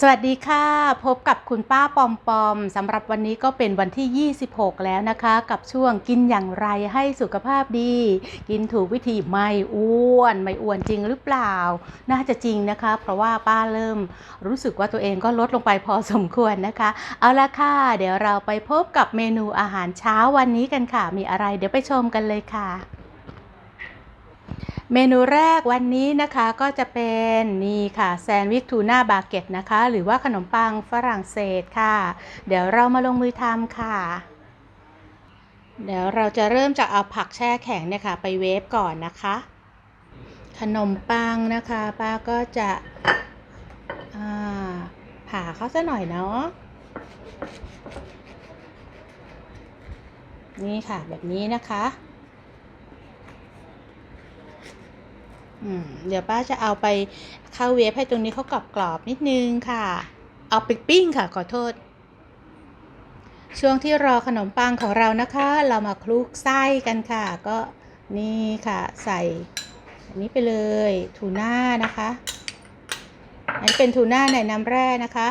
สวัสดีค่ะ พบกับคุณป้าปอมปอมสำหรับวันนี้ก็เป็นวันที่ 26 แล้วนะคะ กับช่วงกินอย่างไรให้สุขภาพดี กินถูกวิธีไม่อ้วน ไม่อ้วนจริงหรือเปล่า น่าจะจริงนะคะ เพราะว่าป้าเริ่มรู้สึกว่าตัวเองก็ลดลงไปพอสมควรนะคะ เอาละค่ะ เดี๋ยวเราไปพบกับเมนูอาหารเช้าวันนี้กันค่ะ มีอะไรเดี๋ยวไปชมกันเลยค่ะ เมนูแรกวันนี้นะคะก็จะเป็นนี่ค่ะแซนด์วิชทูน่าบาเก็ตนะคะ หรือว่าขนมปังฝรั่งเศสค่ะ เดี๋ยวเรามาลงมือทำค่ะ เดี๋ยวเราจะเริ่มจากเอาผักแช่แข็งเนี่ยค่ะ ไปเวฟก่อนนะคะ ขนมปังนะคะป้าก็จะผ่าเขาซะหน่อยเนาะนี่ค่ะแบบนี้นะคะ อืม เดี๋ยวป้าจะเอาไปเข้าเวฟให้ตรงนี้เขากรอบกรอบนิดนึงค่ะ เอาไปปิ้งค่ะขอโทษ ช่วงที่รอขนมปังของเรานะคะ เรามาคลุกไส้กันค่ะ ก็นี่ค่ะ ใส่อันนี้ไปเลยทูน่านะคะอันนี้เป็นทูน่าในน้ำแร่นะคะ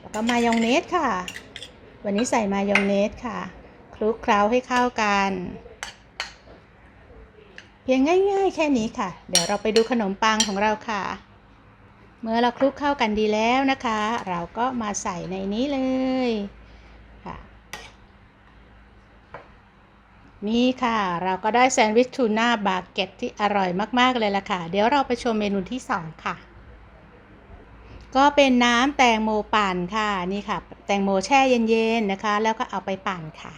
แล้วก็มายองเนสค่ะ วันนี้ใส่มายองเนสค่ะ คลุกเคล้าให้เข้ากัน พียงง่ายๆ แค่นี้ค่ะ เดี๋ยวเราไปดูขนมปังของเราค่ะ เมื่อเราคลุกเข้ากันดีแล้วนะคะ เราก็มาใส่ในนี้เลยค่ะ นี่ค่ะ เราก็ได้แซนด์วิชทูน่าบาเก็ตที่อร่อยมากๆเลยล่ะค่ะ เดี๋ยวเราไปชมเมนูที่ 2 ค่ะ ก็เป็นน้ำแตงโมปั่นค่ะ นี่ค่ะ แตงโมแช่เย็นๆนะคะ แล้วก็เอาไปปั่นค่ะ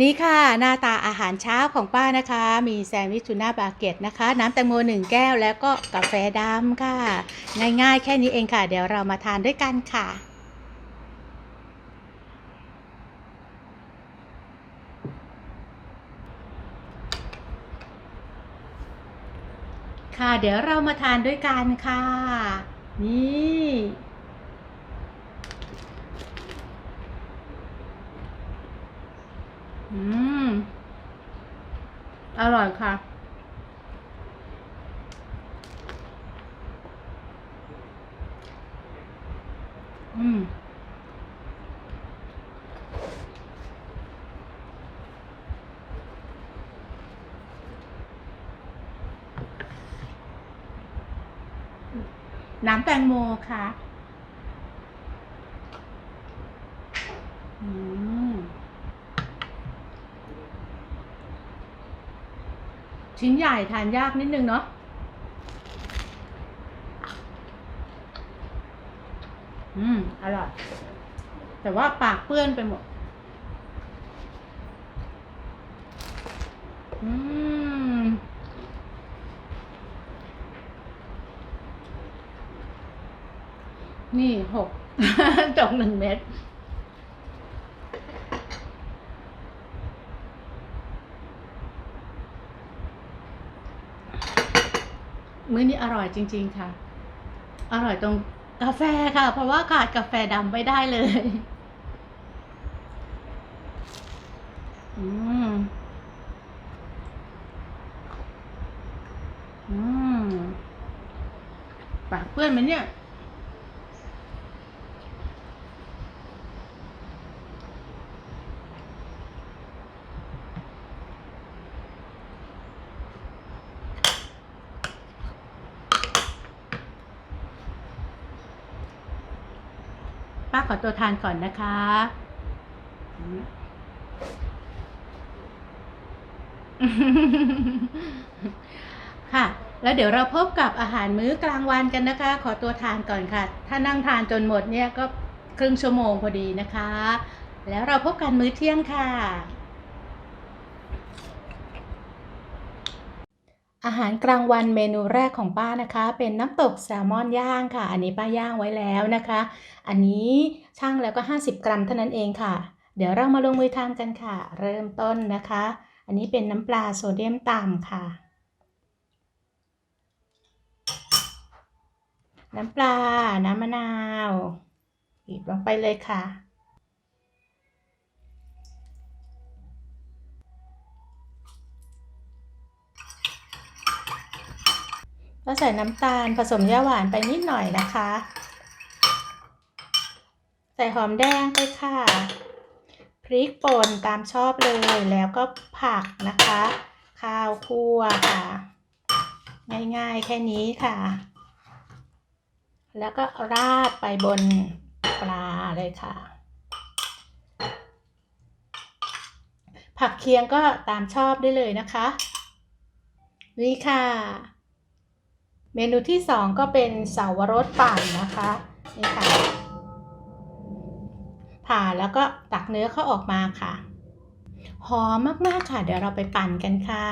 นี่ค่ะหน้าตาอาหารเช้าของป้านะคะ มีแซนด์วิชทูน่าบาเกตนะคะ น้ำแตงโมหนึ่งแก้วแล้วก็กาแฟดำค่ะ ง่ายๆ แค่นี้เองค่ะ เดี๋ยวเรามาทานด้วยกันค่ะค่ะเดี๋ยวเรามาทานด้วยกันค่ะ นี่ อืม อร่อยค่ะ อืมน้ำแตงโมค่ะ อืม ชิ้นใหญ่ทานยากนิดนึงเนาะอืม อร่อย แต่ว่าปากเปื้อนไปหมด อืม นี่หก จกหนึ่งเม็ด มื้อนี้อร่อยจริง ๆ ค่ะ อร่อยตรงกาแฟค่ะ เพราะว่าขาดกาแฟดำไม่ได้เลย อืม อืม ปากเปื้อนไหมเนี่ย ป้าขอตัวทานก่อนนะคะ ค่ะ แล้วเดี๋ยวเราพบกับอาหารมื้อกลางวันกันนะคะ ขอตัวทานก่อนค่ะ ถ้านั่งทานจนหมดเนี่ยก็ครึ่งชั่วโมงพอดีนะคะ แล้วเราพบกันมื้อเที่ยงค่ะ อาหารกลางวันเมนูแรกของป้านะคะ เป็นน้ำตกแซลมอนย่างค่ะ อันนี้ป้าย่างไว้แล้วนะคะ อันนี้ช่างแล้วก็ 50 กรัมเท่านั้นเองค่ะ เดี๋ยวเรามาลงมือทำกันค่ะ เริ่มต้นนะคะ อันนี้เป็นน้ำปลาโซเดียมต่ำค่ะ น้ำปลา น้ำมะนาวบีบลงไปเลยค่ะ ก็ใส่น้ำตาลผสมย่าหวานไปนิดหน่อยนะคะ ใส่หอมแดงไปค่ะ พริกป่นตามชอบเลยแล้วก็ผักนะคะ ข้าวคั่วค่ะ ง่ายๆแค่นี้ค่ะ แล้วก็ราดไปบนปลาเลยค่ะ ผักเคียงก็ตามชอบได้เลยนะคะ นี่ค่ะ เมนูที่สองก็เป็นเสาวรสปั่นนะคะนี่ค่ะผ่าแล้วก็ตักเนื้อเข้าออกมาค่ะ หอมมากๆค่ะ เดี๋ยวเราไปปั่นกันค่ะ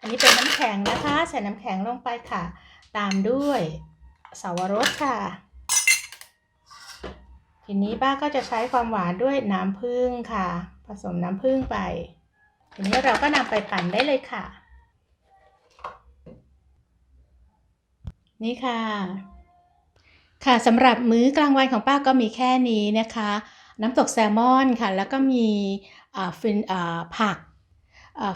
อันนี้เป็นน้ำแข็งนะคะ ใส่น้ำแข็งลงไปค่ะ ตามด้วยเสาวรสค่ะ ทีนี้ป้าก็จะใช้ความหวานด้วยน้ำผึ้งค่ะ ผสมน้ำผึ้งไป ทีนี้เราก็นำไปปั่นได้เลยค่ะ นี่ค่ะ ค่ะสำหรับมื้อกลางวันของป้าก็มีแค่นี้นะคะ น้ำตกแซลมอนค่ะ แล้วก็มีฟินผัก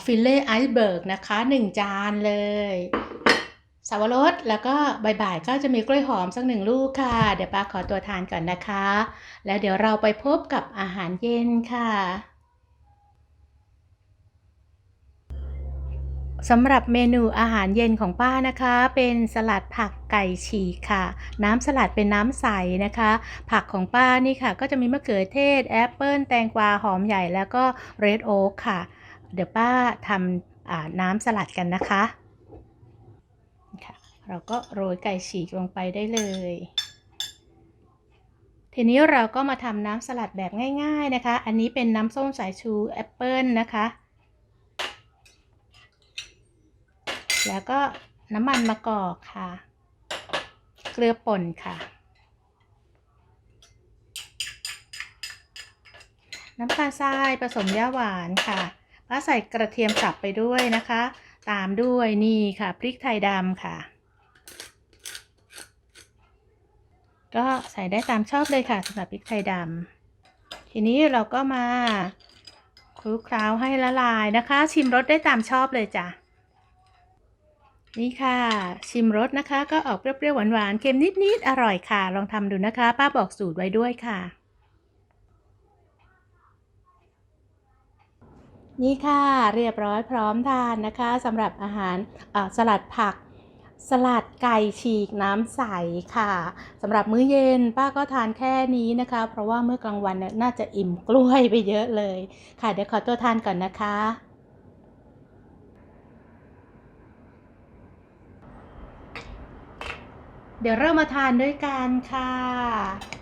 ฟิลเล่ไอซ์เบิร์กนะคะ 1 จานเลยสาวรสแล้วก็บ่ายๆก็จะมีกล้วยหอมสักหนึ่งลูกค่ะ เดี๋ยวป้าขอตัวทานก่อนนะคะ แล้วเดี๋ยวเราไปพบกับอาหารเย็นค่ะ สำหรับเมนูอาหารเย็นของป้านะคะ เป็นสลัดผักไก่ฉีกค่ะ น้ำสลัดเป็นน้ำใสนะคะ ผักของป้านี่ค่ะ ก็จะมีมะเขือเทศแอปเปิลแตงกวาหอมใหญ่แล้วก็เรดโอ๊กค่ะ เดี๋ยวป้าทำน้ำสลัดกันนะคะค่ะ เราก็โรยไก่ฉีกลงไปได้เลย ทีนี้เราก็มาทำน้ำสลัดแบบง่าย ๆนะคะ อันนี้เป็นน้ำส้มสายชูแอปเปิลนะคะ แล้วก็น้ำมันมะกอกค่ะ เกลือป่นค่ะ น้ำตาลทรายผสมย่าหวานค่ะป้าใส่กระเทียมสับไปด้วยนะคะ ตามด้วยนี่ค่ะพริกไทยดำค่ะ ก็ใส่ได้ตามชอบเลยค่ะสำหรับพริกไทยดำทีนี้เราก็มาคลุกเคล้าให้ละลายนะคะ ชิมรสได้ตามชอบเลยจ้ะ นี่ค่ะ ชิมรสนะคะ ก็ออกเปรี้ยวๆหวานๆเค็มนิดๆอร่อยค่ะ ลองทำดูนะคะ ป้าบอกสูตรไว้ด้วยค่ะ นี่ค่ะเรียบร้อยพร้อมทานนะคะสำหรับอาหารสลัดผักสลัดไก่ฉีกน้ำใสค่ะสำหรับมื้อเย็นป้าก็ทานแค่นี้นะคะ เพราะว่าเมื่อกลางวันน่าจะอิ่มกล้วยไปเยอะเลย ค่ะเดี๋ยวขอตัวทานก่อนนะคะ เดี๋ยวเรามาทานด้วยกันค่ะ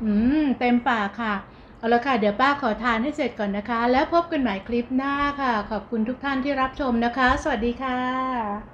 อืม เต็มปากค่ะ เอาละค่ะ เดี๋ยวป้าขอทานให้เสร็จก่อนนะคะ แล้วพบกันใหม่คลิปหน้าค่ะ ขอบคุณทุกท่านที่รับชมนะคะ สวัสดีค่ะ